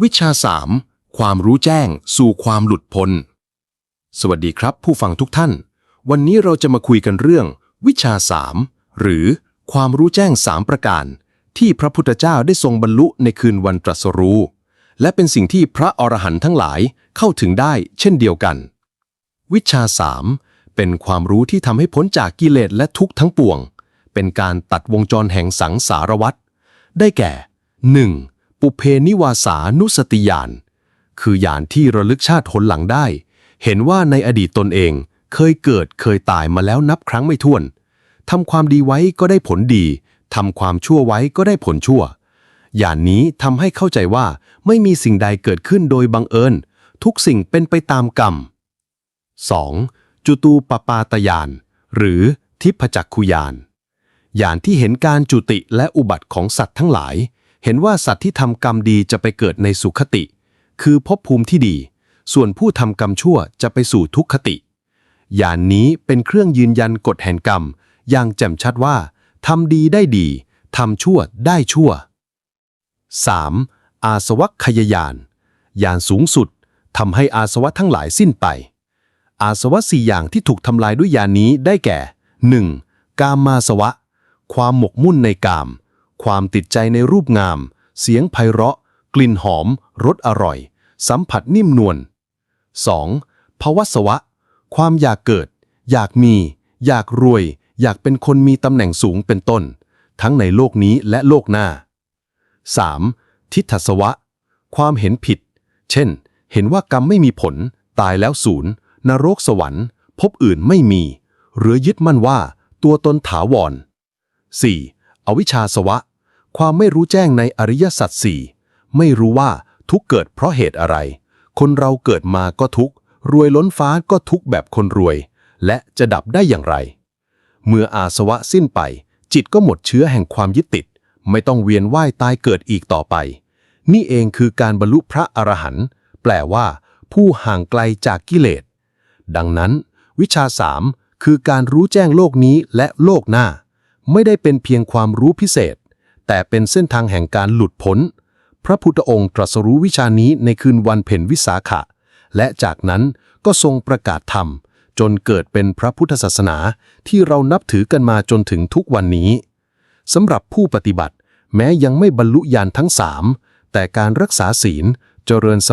วิชา 3 ความรู้แจ้งสู่ความหลุดพ้น สวัสดีครับผู้ฟังทุกท่าน วันนี้เราจะมาคุยกันเรื่อง วิชา 3 หรือความรู้แจ้ง 3 ประการ ที่พระพุทธเจ้าได้ทรงบรรลุในคืนวันตรัสรู้ และเป็นสิ่งที่พระอรหันต์ทั้งหลายเข้าถึงได้เช่นเดียวกัน วิชา 3 เป็นความรู้ที่ทำให้พ้นจากกิเลสและทุกข์ทั้งปวง เป็นการตัดวงจรแห่งสังสารวัฏได้แก่ 1. ปุเพนิวาสานุสติญาณคือญาณที่ระลึกชาติหนหลังได้ เห็นว่าในอดีตตนเองเคยเกิดเคยตายมาแล้วนับครั้งไม่ถ้วนทำความดีไว้ก็ได้ผลดีทำความชั่วไว้ก็ได้ผลชั่วญาณนนี้ทำให้เข้าใจว่าไม่มีสิ่งใดเกิดขึ้นโดยบังเอิญ ทุกสิ่งเป็นไปตามกรรม 2. จุตูปปาตยาน หรือทิพจักขุยานญาณที่เห็นการจุติและอุบัติของสัตว์ทั้งหลาย เห็นว่าสัตว์ที่ทำกรรมดีจะไปเกิดในสุขติ คือภพภูมิที่ดี ส่วนผู้ทำกรรมชั่วจะไปสู่ทุกขติญาณนี้เป็นเครื่องยืนยันกฎแห่งกรรม อย่างแจ่มชัดว่าทำดีได้ดีทำชั่วได้ชั่ว 3. อาสวัคยายานญาณสูงสุดทำให้อาสวะทั้งหลายสิ้นไป อาสวะสี่อย่างที่ถูกทำลายด้วยยานี้ได้แก่ 1. กามมาสวะ ความหมกมุ่นในกาม ความติดใจในรูปงาม เสียงไพเราะ กลิ่นหอม รสอร่อย สัมผัสนิ่มนวล 2. ภวสวะ ความอยากเกิด อยากมี อยากรวย อยากเป็นคนมีตำแหน่งสูงเป็นต้น ทั้งในโลกนี้และโลกหน้า 3. ทิฏฐสวะ ความเห็นผิด เช่น เห็นว่ากรรมไม่มีผล ตายแล้วศูนย์นรกสวรรค์ พบอื่นไม่มี หรือยึดมั่นว่า ตัวตนถาวร 4. อวิชชาสวะ ความไม่รู้แจ้งในอริยสัจสี่ไม่รู้ว่าทุกเกิดเพราะเหตุอะไร คนเราเกิดมาก็ทุกรวยล้นฟ้าก็ทุกแบบคนรวย และจะดับได้อย่างไร เมื่ออาสวะสิ้นไป จิตก็หมดเชื้อแห่งความยึดติด ไม่ต้องเวียนว่ายตายเกิดอีกต่อไป นี่เองคือการบรรลุพระอรหันต์แปลว่า ผู้ห่างไกลจากกิเลส ดังนั้น วิชาสามคือการรู้แจ้งโลกนี้และโลกหน้า ไม่ได้เป็นเพียงความรู้พิเศษ แต่เป็นเส้นทางแห่งการหลุดพ้น พระพุทธองค์ตรัสรู้วิชานี้ในคืนวันเพ็ญวิสาขะ และจากนั้นก็ทรงประกาศธรรม จนเกิดเป็นพระพุทธศาสนาที่เรานับถือกันมาจนถึงทุกวันนี้สำหรับผู้ปฏิบัติ แม้ยังไม่บรรลุญาณทั้งสามแต่การรักษาศีลเจริญส